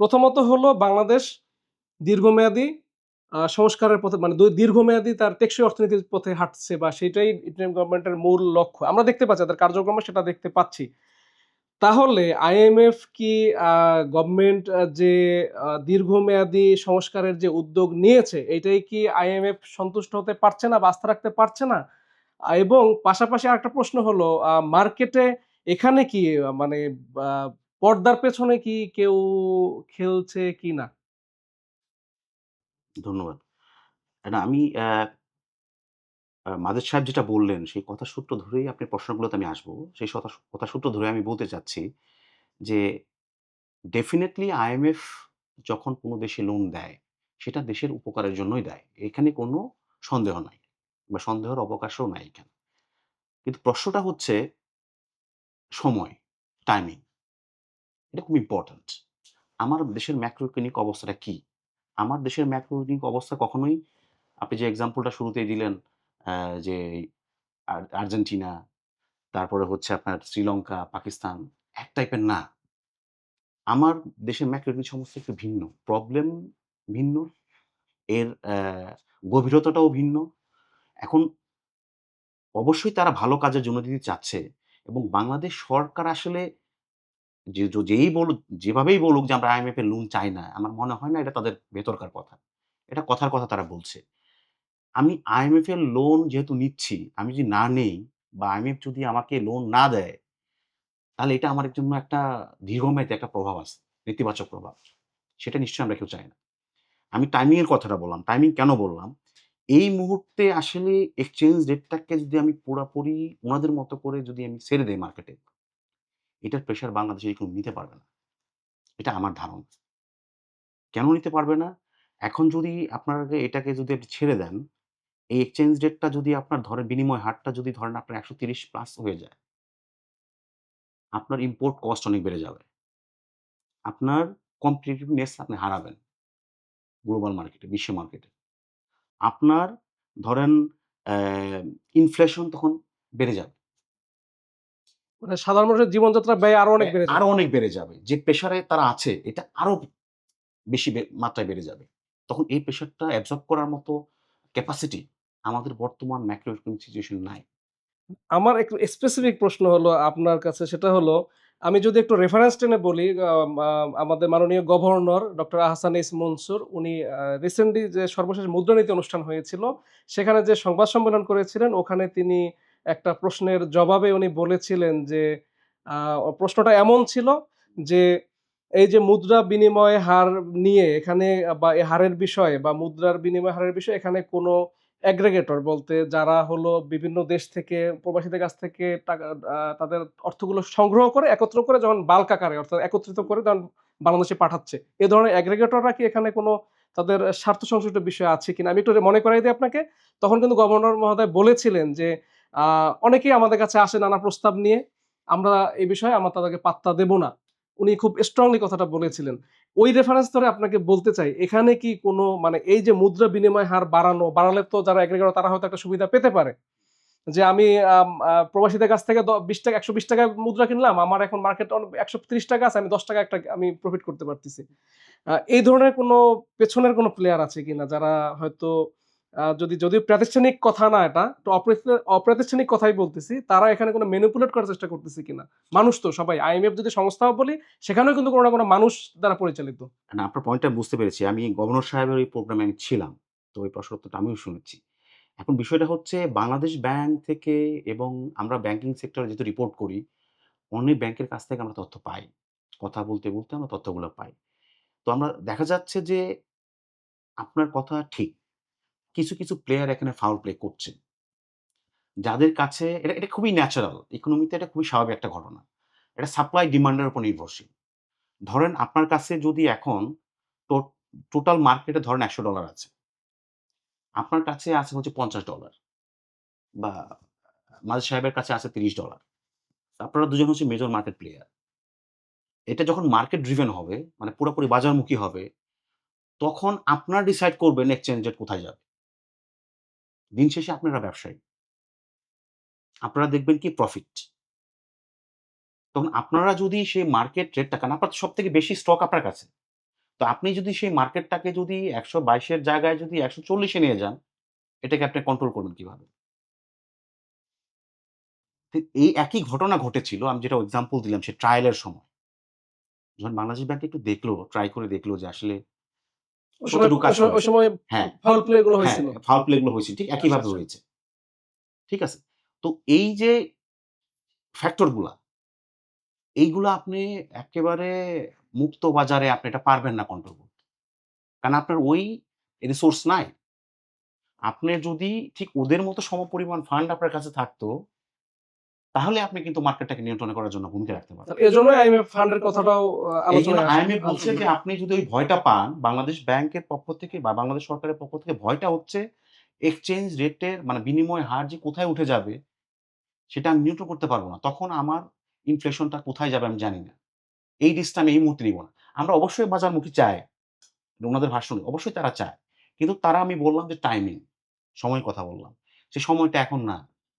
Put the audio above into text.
প্রথমত হলো বাংলাদেশ দীর্ঘমেয়াদী সংস্কারের পথে মানে দীর্ঘমেয়াদী তার টেকসই অর্থনীতির পথে হাঁটছে বা সেটাই ইন্ডিয়ান গভর্নমেন্টের মূল লক্ষ্য। আমরা দেখতে পাচ্ছি, তাদের কার্যক্রমে সেটা দেখতে পাচ্ছি। তাহলে আইএমএফ কি গভর্নমেন্ট যে দীর্ঘমেয়াদী সংস্কারের যে উদ্যোগ নিয়েছে, এটাই কি আইএমএফ সন্তুষ্ট হতে পারছে না বা আস্থা রাখতে পারছে না? এবং পাশাপাশি আরেকটা প্রশ্ন হলো মার্কেটে এখানে কি মানে পর্দার পেছনে কি কেউ খেলছে কি না? ধন্যবাদ। আমি মাদের সাহেব যেটা বললেন, সেই কথা সূত্র ধরেই আপনার প্রশ্নগুলোতে আমি আসব। সেই কথা সূত্র ধরে আমি বলতে চাচ্ছি যে ডেফিনেটলি আইএমএফ যখন কোনো দেশে লোন দেয়, সেটা দেশের উপকারের জন্যই দেয়। এখানে কোনো সন্দেহ নাই বা সন্দেহের অবকাশও নাই এখানে। কিন্তু প্রশ্নটা হচ্ছে সময় টাইমিং এটা খুব ইম্পর্ট্যান্ট আমার দেশের ম্যাক্রোইকোনমিক অবস্থাটা কি? আমার দেশের ম্যাক্রোইকোনমিক অবস্থা কখনোই, আপনি যে এক্সাম্পলটা শুরুতেই দিলেন যে আর্জেন্টিনা, তারপরে হচ্ছে আপনার শ্রীলঙ্কা, পাকিস্তান, এক টাইপের না। আমার দেশের ম্যাক্রোইকোনমিক সমস্যা একটু ভিন্ন। প্রবলেম ভিন্ন, এর গভীরতাটাও ভিন্ন। এখন অবশ্যই তারা ভালো কাজের জন্য দিতে চাচ্ছে এবং বাংলাদেশ সরকার আসলে যে যেই বলুক, যেভাবেই বলুক যে, আমরা আইএমএফ এর লোন চাই না, আমার মনে হয় না এটা তাদের ভেতরকার কথা। এটা কথার কথা তারা বলছে। আমি আইএমএফ এর লোন যেহেতু নিচ্ছি, আমি যদি না নেই বা আইএমএফ যদি আমাকে লোন না দেয়, তাহলে এটা আমার জন্য একটা দীর্ঘমেয়াদী একটা প্রভাব আছে, নেতিবাচক প্রভাব। সেটা নিশ্চয়ই আমরা কেউ চাই না। আমি টাইমিং এর কথাটা বললাম টাইমিং কেন বললাম? এই মুহূর্তে আসলে এক্সচেঞ্জ রেটটাকে যদি আমি পুরোপুরি ওনাদের মতো করে যদি আমি ছেড়ে দেই মার্কেটে এটার প্রেশার বাংলাদেশে কেউ নিতে পারবে না। এটা আমার ধারণা। কেন নিতে পারবে না? এখন যদি আপনাকে এটাকে যদি ছেড়ে দেন, এই এক্সচেঞ্জ রেটটা যদি আপনার ধরেন, বিনিময় হারটা যদি ধরেন আপনার একশো তিরিশ প্লাস হয়ে যায়, আপনার ইম্পোর্ট কস্ট অনেক বেড়ে যাবে। আপনার কম্পিটিটিভনেস আপনি হারাবেন গ্লোবাল মার্কেটে বিশ্ব মার্কেটে আপনার ধরেন ইনফ্লেশন তখন বেড়ে যাবে। মানে সাধারণ মানুষের জীবনযাত্রা ব্যয় আরও অনেক বেড়ে আরও অনেক বেড়ে যাবে। যে প্রেশারে তারা আছে এটা আরও বেশি মাত্রায় বেড়ে যাবে। তখন এই প্রেশারটা অ্যাবজর্ব করার মতো ক্যাপাসিটি আমাদের বর্তমান ম্যাক্রো ইকোনমিক সিচুয়েশন নাই। আমার একটু স্পেসিফিক প্রশ্ন হলো আপনার কাছে সেটা হলো আমি যদি একটু রেফারেন্স টেনে বলি আম, আম, আমাদের মাননীয় গভর্নর ডক্টর আহসান ইস মনসুর উনি রিসেন্টলি যে সর্বশেষ মুদ্রানীতি অনুষ্ঠান হয়েছিল সেখানে যে সংবাদ সম্মেলন করেছিলেন ওখানে তিনি একটা প্রশ্নের জবাবে উনি বলেছিলেন যে প্রশ্নটা এমন ছিল যে, এই যে মুদ্রা বিনিময় হার নিয়ে এখানে বা হারের বিষয়ে বা মুদ্রার বিনিময় হারের বিষয়ে এখানে কোনো অ্যাগ্রেগেটর বলতে যারা হলো বিভিন্ন দেশ থেকে, প্রবাসীদের কাছ থেকে টাকা তাদের অর্থগুলো সংগ্রহ করে, একত্র করে যখন বাল্ক আকারে, অর্থাৎ একত্রিত করে তখন বাংলাদেশে পাঠাচ্ছে, এ ধরনের অ্যাগ্রেগেটররা কি এখানে কোনো তাদের স্বার্থ সংশ্লিষ্ট বিষয় আছে কিনা? আমি একটু মনে করাই দিই আপনাকে, তখন কিন্তু গভর্নর মহোদয় বলেছিলেন যে অনেকেই আমাদের কাছে আসে নানা প্রস্তাব নিয়ে। আমরা এই বিষয়ে আমরা তাদেরকে পাত্তা দেব না। উনি খুব স্ট্রংলি কথাটা বলেছিলেন। ওই রেফারেন্স ধরে আপনাকে বলতে চাই, এখানে কি কোনো মানে এই যে মুদ্রা বিনিময় হার বাড়ানো, বাড়ালে তো যারা এগ্রিগেটর তারা হয়তো একটা সুবিধা পেতে পারে। যে আমি প্রবাসীদের কাছ থেকে বিশ টাকা, একশো বিশ টাকা মুদ্রা কিনলাম, আমার এখন মার্কেট একশো ত্রিশ টাকা আছে, আমি দশ টাকা একটা আমি প্রফিট করতে পারতেছি। এই ধরনের কোনো পেছনের কোনো প্লেয়ার আছে কিনা যারা হয়তো যদি যদিও প্রাতিষ্ঠানিক কথা না এটা, তো অপ্রাতি- অপ্রাতিষ্ঠানিক কথাই বলতেছি, তারা এখানে কোনো মেনুপুলেট করার চেষ্টা করতেছে কিনা? মানুষ তো সবাই। আইএমএফ যদি সংস্থাও বলি, সেখানেও কিন্তু কোনো না কোনো মানুষ দ্বারা পরিচালিত। না, আপনার পয়েন্টটা বুঝতে পেরেছি। আমি গভর্নর সাহেবের ওই প্রোগ্রামে আমি ছিলাম, তো ওই প্রশ্ন উত্তরটা আমিও শুনেছি। এখন বিষয়টা হচ্ছে, বাংলাদেশ ব্যাংক থেকে এবং আমরা ব্যাংকিং সেক্টরে যেহেতু রিপোর্ট করি অনেক ব্যাংকের কাছ থেকে আমরা তথ্য পাই। কথা বলতে বলতে আমরা তথ্যগুলো পাই। তো আমরা দেখা যাচ্ছে যে, আপনার কথা ঠিক কিছু কিছু প্লেয়ার এখানে ফাউল প্লে করছে। যাদের কাছে এটা এটা খুবই ন্যাচারাল ইকোনমিতে এটা খুবই স্বাভাবিক একটা ঘটনা। এটা সাপ্লাই ডিমান্ডের উপর নির্ভরশীল। ধরেন আপনার কাছে যদি এখন টোটাল মার্কেটে ধরেন একশো ডলার আছে। আপনার কাছে আছে হচ্ছে পঞ্চাশ ডলার বা মাঝ সাহেবের কাছে আছে তিরিশ ডলার আপনারা দুজন হচ্ছে মেজর মার্কেট প্লেয়ার এটা যখন মার্কেট ড্রিভেন হবে মানে পুরোপুরি বাজারমুখী হবে, তখন আপনার ডিসাইড করবেন এক্সচেঞ্জ রেট কোথায় যাবে। দিন শেষে আপনারা ব্যবসায়ী আপনারা দেখবেন কি প্রফিট তখন আপনারা যদি সেই মার্কেট রেটটা কারণ আপনার সব থেকে বেশি স্টক আপনার কাছে তো আপনি যদি সেই মার্কেটটাকে যদি একশো বাইশের জায়গায় যদি একশো চল্লিশে নিয়ে যান, এটাকে আপনি কন্ট্রোল করবেন কীভাবে? এই একই ঘটনা ঘটেছিল। আমি যেটা এক্সাম্পল দিলাম সে ট্রায়ালের সময়। যখন বাংলাদেশ ব্যাংক একটু দেখল, ট্রাই করে দেখল যে আসলে কাজ ওই সময়- হ্যাঁ, ফাউল প্লে গুলো হ্যাঁ, হয়েছিল। ফাউল প্লে গুলো হয়েছে। ঠিক একইভাবে আচ্ছা, আচ্ছা। হয়েছে। ঠিক আছে? তো এই যে ফ্যাক্টরগুলা, এইগুলা আপনি একেবারে মুক্ত বাজারে আপনি এটা পারবেন না কন্ট্রোল করতে। কারণ আপনার ওই রিসোর্স নাই। আপনি যদি ঠিক ওদের মতো সম সমপরিমাণ ফান্ড আপনার কাছে থাকতো, তাহলে আপনি কিন্তু মার্কেটটাকে নিয়ন্ত্রণ করার জন্য ভূমিকা রাখতে পারতেন। এজন্য আইএমএফ ফান্ডের কথাটাও আ এইজন্য আইএমএফ বলছে যে আপনি যদি ওই ভয়টা পান, বাংলাদেশ ব্যাংকের পক্ষ থেকে বা বাংলাদেশ সরকারের পক্ষ থেকে ভয়টা হচ্ছে এক্সচেঞ্জ রেটের মানে বিনিময় হার যে কোথায় উঠে যাবে, সেটা আমি নিয়ন্ত্রণ করতে পারব না। তখন আমার ইনফ্লেশনটা কোথায় যাবে আমি জানি না। এই রিস্কটা আমি এই মুহূর্তে নিব না। আমরা অবশ্যই বাজারমুখী চাই। ওনাদের ভাষণে অবশ্যই তারা চায়। কিন্তু তারা আমি বললাম যে টাইমিং, সময়ের কথা বললাম। সে সময়টা এখন না।